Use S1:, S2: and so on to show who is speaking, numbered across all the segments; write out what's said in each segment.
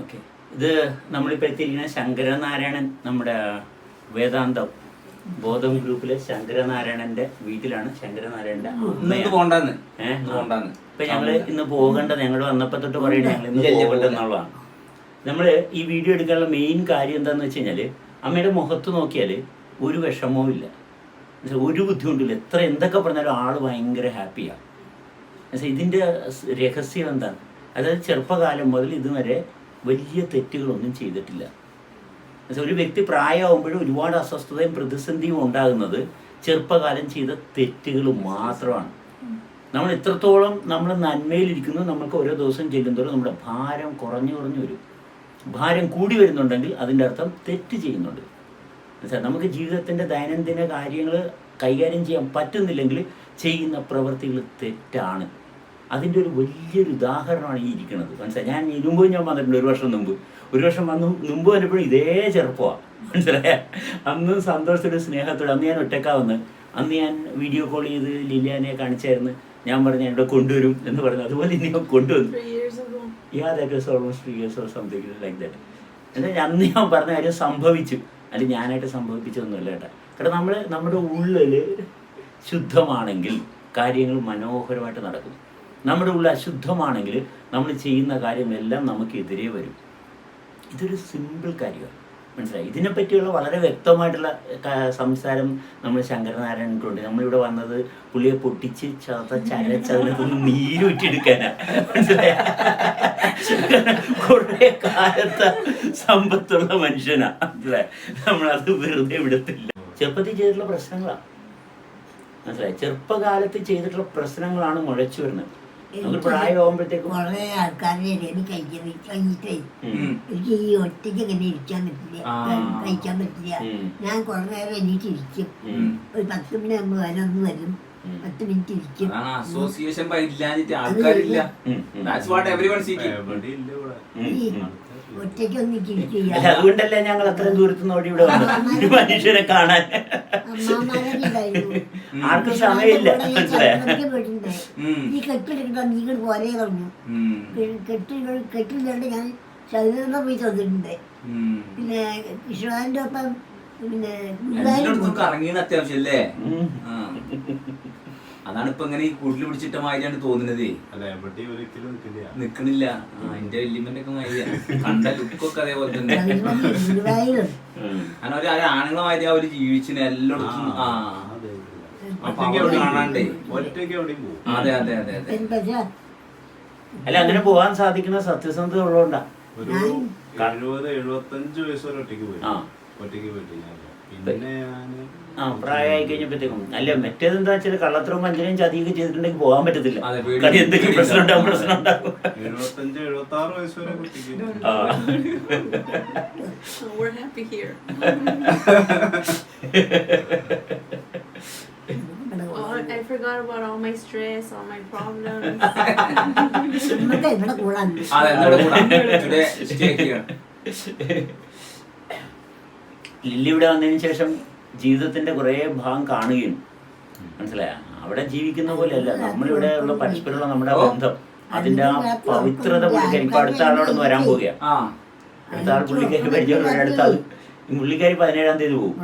S1: Okay. ഇത് നമ്മളിപ്പോൾ എത്തിയിരിക്കുന്ന ശങ്കരനാരായണൻ നമ്മുടെ വേദാന്തം ബോധം ഗ്രൂപ്പിലെ ശങ്കരനാരായണന്റെ വീട്ടിലാണ് ശങ്കരനാരായണന്റെ
S2: ഇന്ന്
S1: അമ്മയാണ്.
S2: പോണ്ടാന്ന്.
S1: ഏഹ്
S2: ഇന്ന്
S1: ഇപ്പൊ ഞങ്ങൾ ഇന്ന് പോകേണ്ടത് ഞങ്ങൾ വന്നപ്പോ തൊട്ട് ഞങ്ങൾ ഇന്ന്. എന്നുള്ളതാണ്. നമ്മൾ ഈ വീഡിയോ എടുക്കാനുള്ള മെയിൻ കാര്യം എന്താന്ന് വെച്ച് കഴിഞ്ഞാൽ അമ്മയുടെ മുഖത്ത് നോക്കിയാൽ ഒരു വിഷമവും ഇല്ല. ഒരു ബുദ്ധിമുട്ടില്ല എത്ര എന്തൊക്കെ പറഞ്ഞാലും ആൾ ഭയങ്കര ഹാപ്പിയാണ് ഇതിന്റെ രഹസ്യം എന്താണ്? അതായത് ചെറുപ്പകാലം മുതൽ ഇതുവരെ വലിയ തെറ്റുകളൊന്നും ചെയ്തിട്ടില്ല. ഒരു വ്യക്തി പ്രായമാകുമ്പോഴും ഒരുപാട് അസ്വസ്ഥതയും പ്രതിസന്ധിയും ഉണ്ടാകുന്നത് ചെറുപ്പകാലം ചെയ്ത തെറ്റുകൾ മാത്രമാണ്. നമ്മൾ എത്രത്തോളം നമ്മൾ നന്മയിലിരിക്കുന്നു നമുക്ക് ഓരോ ദിവസം ചെല്ലുന്തോറും നമ്മുടെ ഭാരം കുറഞ്ഞു കുറഞ്ഞു വരും. ഭാരം കൂടി വരുന്നുണ്ടെങ്കിൽ അതിന്റെ അർത്ഥം തെറ്റ് ചെയ്യുന്നുണ്ട്. നമുക്ക് ജീവിതത്തിന്റെ ദൈനംദിന കാര്യങ്ങൾ കൈകാര്യം ചെയ്യാൻ പറ്റുന്നില്ലെങ്കിൽ ചെയ്യുന്ന പ്രവൃത്തികൾ തെറ്റാണ്. അതിന്റെ ഒരു വലിയൊരു ഉദാഹരണമാണ് ഈ ഇരിക്കുന്നത്. മനസ്സിലായി? ഞാൻ ഇരുമ്പ് ഞാൻ വന്നിട്ടുണ്ട് ഒരു വർഷം മുമ്പ്. ഒരു വർഷം വന്നു മുമ്പ് വന്നപ്പോഴും ഇതേ ചെറുപ്പമാണ് മനസ്സിലായ? അന്ന് സന്തോഷത്തോടെ സ്നേഹത്തോടെ അന്ന് ഞാൻ ഒറ്റക്കാ വന്ന് അന്ന് ഞാൻ വീഡിയോ കോൾ ചെയ്ത് ലില്ലിയാനെ കാണിച്ചായിരുന്നു. ഞാൻ പറഞ്ഞു ഞാൻ ഇവിടെ കൊണ്ടുവരും എന്ന് പറഞ്ഞു. അതുപോലെ ഇനി ഞാൻ കൊണ്ടുവന്നു.
S3: Years ago.
S1: Yeah that was almost three years or something like that എന്നാൽ അന്ന് ഞാൻ പറഞ്ഞ കാര്യം സംഭവിച്ചു. അല്ല ഞാനായിട്ട് സംഭവിപ്പിച്ചതൊന്നുമല്ല കേട്ടോ. കാരണം നമ്മൾ നമ്മുടെ ഉള്ളിൽ ശുദ്ധമാണെങ്കിൽ കാര്യങ്ങൾ മനോഹരമായിട്ട് നടക്കും. നമ്മുടെ ഉള്ളിൽ അശുദ്ധമാണെങ്കിൽ നമ്മൾ ചെയ്യുന്ന കാര്യമെല്ലാം നമുക്കെതിരെ വരും. ഇതൊരു സിമ്പിൾ കാര്യമാണ്. മനസ്സിലായി? ഇതിനെപ്പറ്റിയുള്ള വളരെ വ്യക്തമായിട്ടുള്ള സംസാരം നമ്മൾ ശങ്കരനാരായണനുണ്ട് നമ്മളിവിടെ വന്നത് പുള്ളിയെ പൊട്ടിച്ച് ചത അരച്ചതിനകത്തൊന്ന് നീരൂറ്റിയെടുക്കാനാ മനസ്സിലായ? കുറേ സമ്പത്തുള്ള മനുഷ്യനാ. മനസ്സിലായ? നമ്മളത് വെറുതെ വിടത്തില്ല. ചെറുപ്പത്തിൽ ചെയ്തിട്ടുള്ള പ്രശ്നങ്ങളാണ് മനസ്സിലായി? ചെറുപ്പകാലത്ത് ചെയ്തിട്ടുള്ള പ്രശ്നങ്ങളാണ് മുഴച്ചു വരുന്നത്.
S4: കുറെ ആൾക്കാരുടെ ഇടയിൽ കഴിക്കാൻ കഴിഞ്ഞിട്ടേ. എനിക്ക് ഈ ഒറ്റയ്ക്ക് ഇങ്ങനെ ഇരിക്കാൻ പറ്റില്ല. കഴിക്കാൻ പറ്റില്ല. ഞാൻ കുറെ നേരം എനിക്ക് ഇരിക്കും ഒരു പത്ത് മണി ആകുമ്പോൾ വരും
S1: ഉം.
S4: പത്ത് മിനിറ്റ് ഇരിക്കും.
S2: അസോസിയേഷൻ ഇല്ലാഞ്ഞിട്ട് ആൾക്കാരില്ല. ദാറ്റ്സ് വാട്ട് എവരിവൺ സീക്കിംഗ്
S4: ഒറ്റയ്ക്ക്
S1: അല്ല
S4: ഇരിക്കില്ല
S1: അതുകൊണ്ടല്ലേ ഞങ്ങൾ അത്രയും ദൂരത്ത് നോടി ഓടി ഇവിടെ വന്നു മനുഷ്യരെ മനുഷ്യനെ കാണാൻ. ആർക്കും സമയമില്ല.
S4: ഈ കെട്ടിലെടുക്കാൻ നീ ഇങ്ങോട്ട് പോരേ പറഞ്ഞു കെട്ടിൽ കെട്ടിലുണ്ട് ഞാൻ ശരീരം പോയി തന്നിട്ടുണ്ട് പിന്നെ വിശ്വാസിന്റെ ഒപ്പം പിന്നെ ഗുരുവായൂർ
S2: എല്ലായിടത്തും
S4: പോയി.
S2: അത്യാവശ്യം അല്ലേ ആ. അതാണ് ഇപ്പൊ ഇങ്ങനെ ഈ കൂട്ടിൽ പിടിച്ചിട്ട മാതിരിയാണ് തോന്നുന്നത്.
S5: അല്ല എവിടെ ഒരിക്കലും നിൽക്കില്ല.
S2: നിക്കണില്ല. ആ, എന്റെ വല്യമ്മന്റെ ഒക്കെ മാതിരിയാ. കണ്ട ലുക്കൊക്കെ അതേപോലെ തന്നെ.
S4: ഗുരുവായൂർ.
S2: കാരണം ഒരു ഒരു ആണുങ്ങളെ മാതിരി അവർ ജീവിച്ചിന് എല്ലായിടത്തും ആ
S5: അതെ
S2: അപ്പൊ അവിടെ കാണാണ്ടേ.
S5: ഒറ്റയ്ക്ക് എവിടെയും പോകും
S2: അതെ അതെ അതെ അതെ.
S4: പക്ഷെ
S1: അല്ല അങ്ങനെ പോവാൻ സാധിക്കുന്ന സത്യസന്ധത ഉള്ളതുകൊണ്ടാ.
S5: ഒരു എഴുപത് എഴുപത്തഞ്ച് വയസ്സ് വരെ ഒറ്റയ്ക്ക് പോയി.
S1: ആ.
S5: ഒറ്റയ്ക്ക് പോയിട്ടില്ല പിന്നെ ഞാൻ
S1: ആ പ്രായമായി കഴിഞ്ഞപ്പോഴത്തേക്കും അല്ല മറ്റേത് എന്താ വെച്ചാൽ കള്ളത്തരവും വഞ്ചനയും ചതിയൊക്കെ ചെയ്തിട്ടുണ്ടെങ്കിൽ പോകാൻ പറ്റത്തില്ല.
S2: അതെ, പേടി-
S1: കാര്യം എന്തെങ്കിലും പ്രശ്നം ഉണ്ടാവും പ്രശ്നം ഉണ്ടാവും
S5: എഴുപത്തഞ്ച് എഴുപത്തി ആറ് വയസ്സ് വരെ
S1: ആ.
S3: Oh, we're happy here. Oh, I forgot about all my stress, all my problems.
S4: നമുക്ക് ഇവിടെ കൂടാൻ.
S2: അതെ എന്നോട് കൂടാ Today stay here.
S1: ലില്ലി ഇവിടെ വന്നതിന് ശേഷം ജീവിതത്തിന്റെ കുറേ ഭാഗം കാണുകയും. മനസ്സിലായ? അവിടെ ജീവിക്കുന്ന പോലെയല്ല. നമ്മളിവിടെ ഉള്ള പരസ്പരമുള്ള നമ്മുടെ ബന്ധം. അതിന്റെ ആ പവിത്രത പുള്ളിക്കാരി. ഇപ്പൊ അടുത്ത ആളോടൊന്ന് വരാൻ പോവുകയാണ്
S2: ആ.
S1: അടുത്ത ആൾ പുള്ളിക്കാരി പരിചയമുള്ള അടുത്ത ആൾ ഈ പുള്ളിക്കാരി പതിനേഴാം തീയതി പോകും.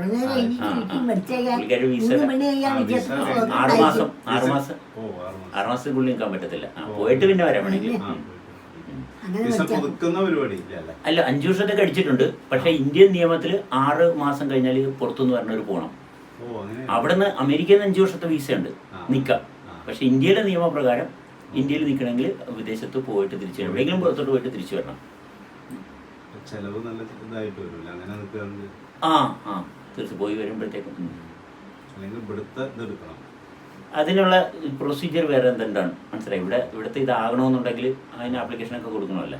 S1: പുള്ളിക്കാരി വിസ
S4: ആറുമാസം മണി ആറുമാസത്തിൽ
S5: ആ, വിസ
S4: വിദ്യാഭ്യാസം
S1: മാസം ആറ് മാസം.
S5: ഓ ആറ് മാസം.
S1: ആറ് മാസത്തിൽ പുള്ളി നിൽക്കാൻ പറ്റത്തില്ല. പോയിട്ട് പിന്നെ വരാൻ വേണമെങ്കിൽ
S5: അല്ലേ?
S1: അല്ല അഞ്ചു വർഷത്തെ കടിച്ചിട്ടുണ്ട്. പക്ഷെ ഇന്ത്യൻ നിയമത്തിൽ ആറ് മാസം കഴിഞ്ഞാൽ പുറത്തുനിന്ന് വരണവർ പോകണം
S5: ഓ അങ്ങനെ.
S1: അവിടുന്ന് അമേരിക്കയിൽ നിന്ന് അഞ്ചു വർഷത്തെ വിസ ഉണ്ട്. നിൽക്കാം. പക്ഷെ ഇന്ത്യയിലെ നിയമപ്രകാരം ഇന്ത്യയിൽ നിൽക്കണമെങ്കിൽ വിദേശത്ത് പോയിട്ട് തിരിച്ചു വരണം. എവിടെയെങ്കിലും പുറത്തോട്ട് പോയിട്ട് തിരിച്ചു വരണം.
S5: ചെലവ് നല്ല ഇതായിട്ട് വരില്ല? അങ്ങനെ നിൽക്കുകയാണെങ്കിൽ
S1: ആ ആ. തീർച്ചയായും പോയി വരുമ്പോഴത്തേക്കും.
S5: അല്ലെങ്കിൽ ഇവിടുത്തെ ഇതെടുക്കണം
S1: അതിനുള്ള പ്രൊസീജിയർ വേറെ എന്തുണ്ടാണ്? മനസ്സിലായി. ഇവിടെ ഇവിടുത്തെ ഇതാകണമെന്നുണ്ടെങ്കിൽ അതിന് ആപ്ലിക്കേഷനൊക്കെ കൊടുക്കണമല്ലേ?